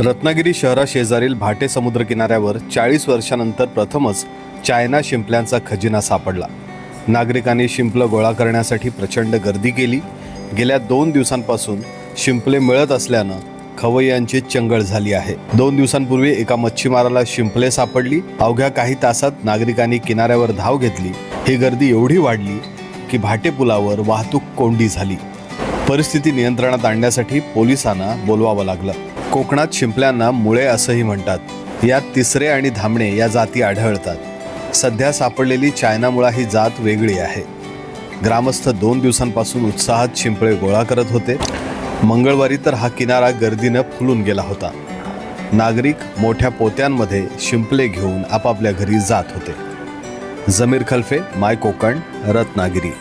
रत्नागिरी शहराशेजारील भाटे समुद्र किनाऱ्यावर चाळीस वर्षानंतर प्रथमच चायना शिंपल्यांचा खजिना सापडला. नागरिकांनी शिंपलं गोळा करण्यासाठी प्रचंड गर्दी केली. गेल्या दोन दिवसांपासून शिंपले मिळत असल्यानं खवय्यांची चंगळ झाली आहे. दोन दिवसांपूर्वी एका मच्छीमाराला शिंपले सापडली. अवघ्या काही तासात नागरिकांनी किनाऱ्यावर धाव घेतली. ही गर्दी एवढी वाढली की भाटे पुलावर वाहतूक कोंडी झाली. परिस्थिती नियंत्रणात आणण्यासाठी पोलिसांना बोलवावं लागलं. कोकणात शिंपल्यांना मुळे असंही म्हणतात. यात तिसरे आणि धामणे या जाती आढळतात. सध्या सापडलेली चायना मुळा ही जात वेगळी आहे. ग्रामस्थ दोन दिवसांपासून उत्साहात शिंपळे गोळा करत होते. मंगळवारी तर हा किनारा गर्दीनं फुलून गेला होता. नागरिक मोठ्या पोत्यांमध्ये शिंपले घेऊन आपापल्या घरी जात होते. जमीर खल्फे माय कोकण रत्नागिरी.